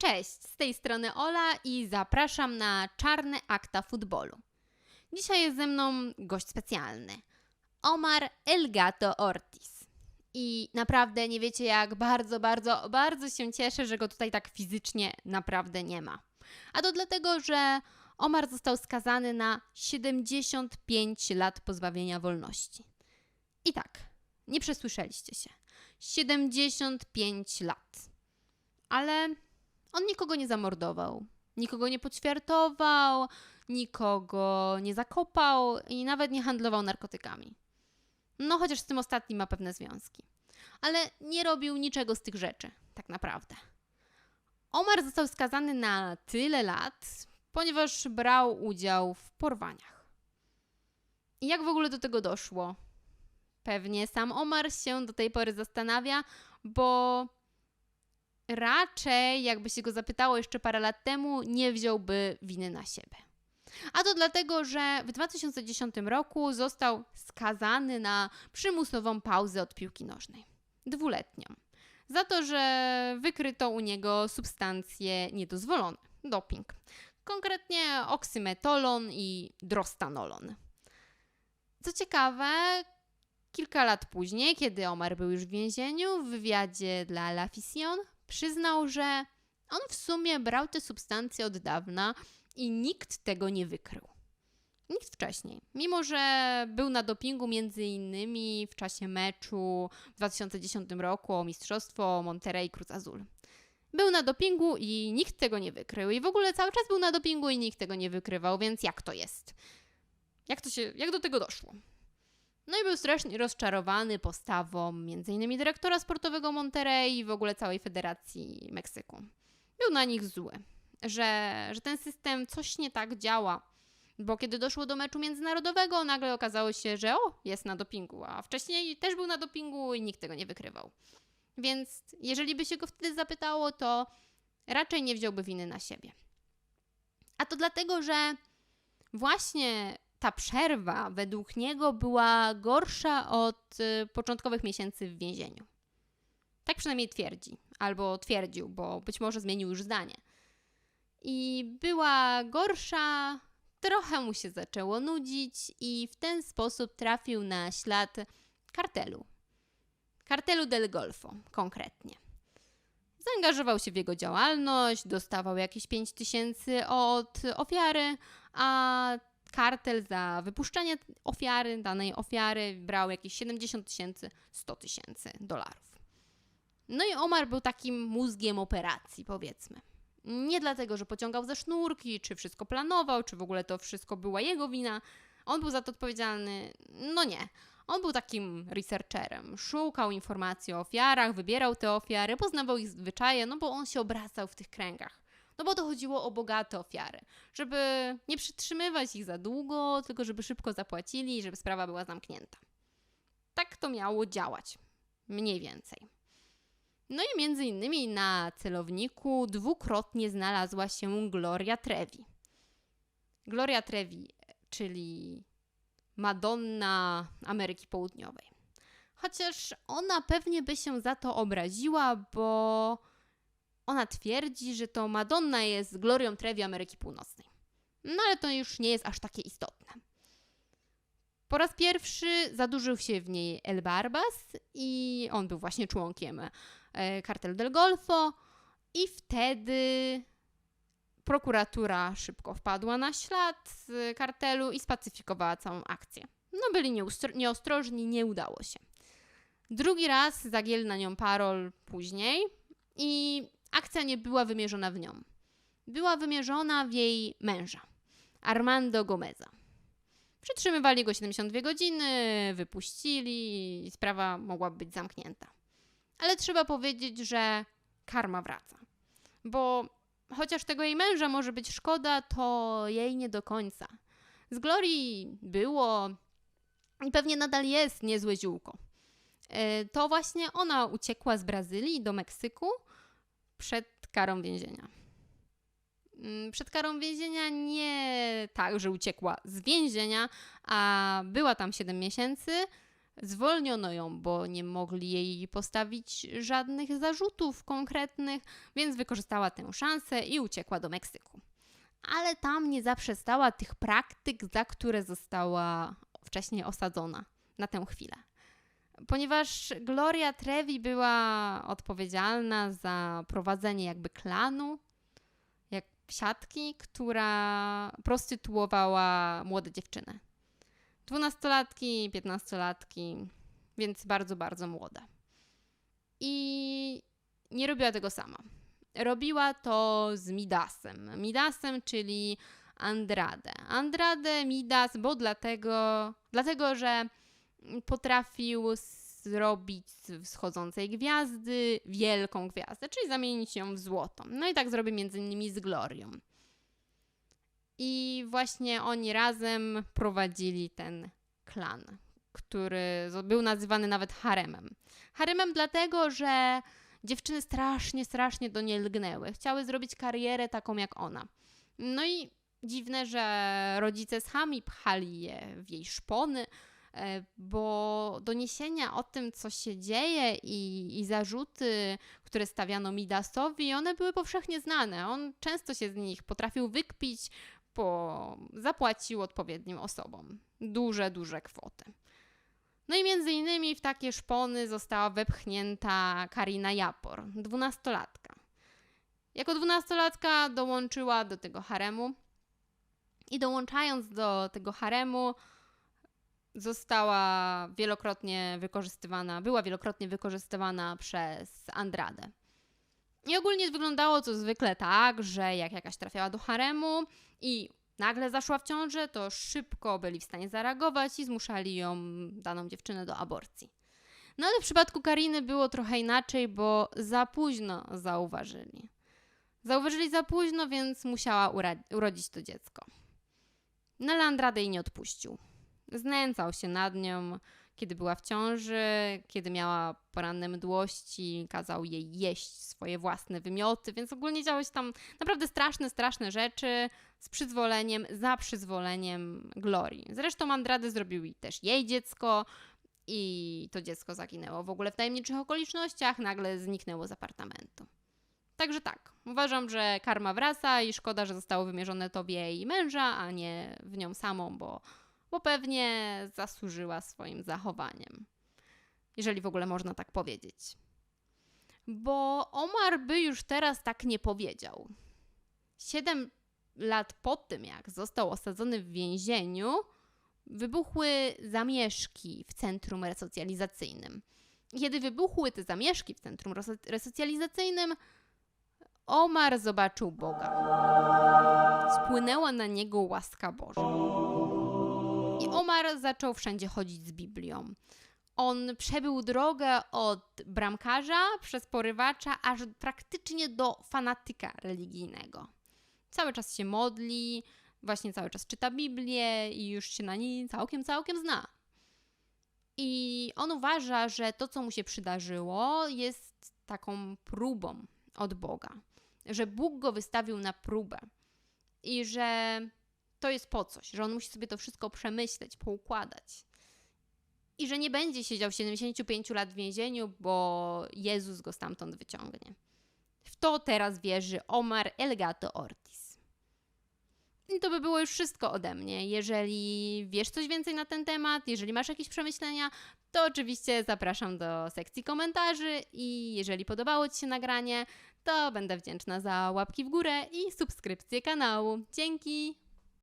Cześć, z tej strony Ola i zapraszam na czarne akta futbolu. Dzisiaj jest ze mną gość specjalny. Omar Elgato Ortiz. I naprawdę nie wiecie, jak bardzo, bardzo, bardzo się cieszę, że go tutaj tak fizycznie naprawdę nie ma. A to dlatego, że Omar został skazany na 75 lat pozbawienia wolności. I tak, nie przesłyszeliście się. 75 lat. Ale on nikogo nie zamordował, nikogo nie poćwiartował, nikogo nie zakopał i nawet nie handlował narkotykami. No, chociaż z tym ostatnim ma pewne związki. Ale nie robił niczego z tych rzeczy, tak naprawdę. Omar został skazany na tyle lat, ponieważ brał udział w porwaniach. I jak w ogóle do tego doszło? Pewnie sam Omar się do tej pory zastanawia, bo raczej, jakby się go zapytało jeszcze parę lat temu, nie wziąłby winy na siebie. A to dlatego, że w 2010 roku został skazany na przymusową pauzę od piłki nożnej. Dwuletnią. Za to, że wykryto u niego substancje niedozwolone. Doping. Konkretnie oksymetolon i drostanolon. Co ciekawe, kilka lat później, kiedy Omar był już w więzieniu, w wywiadzie dla La Fiction przyznał, że on w sumie brał te substancje od dawna i nikt tego nie wykrył. Nikt wcześniej. Mimo, że był na dopingu między innymi w czasie meczu w 2010 roku o mistrzostwo Monterrey Cruz Azul. Był na dopingu i nikt tego nie wykrył. I w ogóle cały czas był na dopingu i nikt tego nie wykrywał, więc jak to jest? Jak, to się, jak do tego doszło? No i był strasznie rozczarowany postawą m.in. dyrektora sportowego Monterrey i w ogóle całej Federacji Meksyku. Był na nich zły, że, że ten system coś nie tak działa, bo kiedy doszło do meczu międzynarodowego, nagle okazało się, że o, jest na dopingu, a wcześniej też był na dopingu i nikt tego nie wykrywał. Więc jeżeli by się go wtedy zapytało, to raczej nie wziąłby winy na siebie. A to dlatego, że właśnie ta przerwa według niego była gorsza od y, początkowych miesięcy w więzieniu. Tak przynajmniej twierdzi, albo twierdził, bo być może zmienił już zdanie. I była gorsza, trochę mu się zaczęło nudzić, i w ten sposób trafił na ślad kartelu. Kartelu del Golfo konkretnie. Zaangażował się w jego działalność, dostawał jakieś 5 tysięcy od ofiary, a kartel za wypuszczenie ofiary, danej ofiary brał jakieś 70 tysięcy, 100 tysięcy dolarów. No i Omar był takim mózgiem operacji, powiedzmy. Nie dlatego, że pociągał za sznurki, czy wszystko planował, czy w ogóle to wszystko była jego wina. On był za to odpowiedzialny. No nie. On był takim researcherem. Szukał informacji o ofiarach, wybierał te ofiary, poznawał ich zwyczaje, no bo on się obracał w tych kręgach. No bo to chodziło o bogate ofiary, żeby nie przytrzymywać ich za długo, tylko żeby szybko zapłacili i żeby sprawa była zamknięta. Tak to miało działać. Mniej więcej. No i między innymi na celowniku dwukrotnie znalazła się Gloria Trevi. Gloria Trevi, czyli Madonna Ameryki Południowej. Chociaż ona pewnie by się za to obraziła, bo ona twierdzi, że to Madonna jest Glorią Trevi Ameryki Północnej. No ale to już nie jest aż takie istotne. Po raz pierwszy zadłużył się w niej El Barbas i on był właśnie członkiem e, kartelu del Golfo i wtedy prokuratura szybko wpadła na ślad kartelu i spacyfikowała całą akcję. No byli nieostrożni, nie udało się. Drugi raz zagięli na nią parol później i akcja nie była wymierzona w nią. Była wymierzona w jej męża, Armando Gomeza. Przytrzymywali go 72 godziny, wypuścili i sprawa mogła być zamknięta. Ale trzeba powiedzieć, że karma wraca. Bo chociaż tego jej męża może być szkoda, to jej nie do końca. Z Glorii było i pewnie nadal jest niezłe ziółko. E, to właśnie ona uciekła z Brazylii do Meksyku przed karą więzienia. Mm, przed karą więzienia nie tak, że uciekła z więzienia, a była tam 7 miesięcy Zwolniono ją, bo nie mogli jej postawić żadnych zarzutów konkretnych, więc wykorzystała tę szansę i uciekła do Meksyku. Ale tam nie zaprzestała tych praktyk, za które została wcześniej osadzona na tę chwilę. Ponieważ Gloria Trevi była odpowiedzialna za prowadzenie jakby klanu, jak siatki, która prostytuowała młode dziewczyny. Dwunastolatki, piętnastolatki, więc bardzo, bardzo młode. I nie robiła tego sama. Robiła to z Midasem. Midasem, czyli Andrade. Andrade, Midas, bo dlatego, dlatego że potrafił zrobić z wschodzącej gwiazdy wielką gwiazdę, czyli zamienić ją w złotą. No i tak zrobił między innymi z Glorią. I właśnie oni razem prowadzili ten klan, który był nazywany nawet haremem. Haremem dlatego, że dziewczyny strasznie, strasznie do niej lgnęły. Chciały zrobić karierę taką jak ona. No i dziwne, że rodzice sami pchali je w jej szpony, bo doniesienia o tym, co się dzieje i, i zarzuty, które stawiano Midasowi, one były powszechnie znane. On często się z nich potrafił wykpić, bo zapłacił odpowiednim osobom duże, duże kwoty. No i między innymi w takie szpony została wepchnięta Karina Japor, dwunastolatka. Jako dwunastolatka dołączyła do tego haremu i dołączając do tego haremu została wielokrotnie wykorzystywana, była wielokrotnie wykorzystywana przez Andradę. I ogólnie wyglądało to zwykle tak, że jak jakaś trafiała do haremu i nagle zaszła w ciąży, to szybko byli w stanie zareagować i zmuszali ją, daną dziewczynę, do aborcji. No ale w przypadku Kariny było trochę inaczej, bo za późno zauważyli. Zauważyli za późno, więc musiała urodzić to dziecko. No ale Andrade jej nie odpuścił. Znęcał się nad nią, kiedy była w ciąży, kiedy miała poranne mdłości, kazał jej jeść swoje własne wymioty, więc ogólnie działy się tam naprawdę straszne, straszne rzeczy z przyzwoleniem, za przyzwoleniem Glorii. Zresztą Andrade zrobił też jej dziecko i to dziecko zaginęło w ogóle w tajemniczych okolicznościach, nagle zniknęło z apartamentu. Także tak, uważam, że karma wraca i szkoda, że zostało wymierzone tobie i męża, a nie w nią samą, bo bo pewnie zasłużyła swoim zachowaniem. Jeżeli w ogóle można tak powiedzieć. Bo Omar by już teraz tak nie powiedział. Siedem lat po tym, jak został osadzony w więzieniu, wybuchły zamieszki w centrum resocjalizacyjnym. Kiedy wybuchły te zamieszki w centrum resocjalizacyjnym, Omar zobaczył Boga. Spłynęła na niego łaska Boża. I Omar zaczął wszędzie chodzić z Biblią. On przebył drogę od bramkarza przez porywacza aż praktycznie do fanatyka religijnego. Cały czas się modli, właśnie cały czas czyta Biblię i już się na niej całkiem, całkiem zna. I on uważa, że to, co mu się przydarzyło, jest taką próbą od Boga. Że Bóg go wystawił na próbę i że to jest po coś, że on musi sobie to wszystko przemyśleć, poukładać. I że nie będzie siedział 75 lat w więzieniu, bo Jezus go stamtąd wyciągnie. W to teraz wierzy Omar Elgato Ortiz. I to by było już wszystko ode mnie. Jeżeli wiesz coś więcej na ten temat, jeżeli masz jakieś przemyślenia, to oczywiście zapraszam do sekcji komentarzy i jeżeli podobało Ci się nagranie, to będę wdzięczna za łapki w górę i subskrypcję kanału. Dzięki!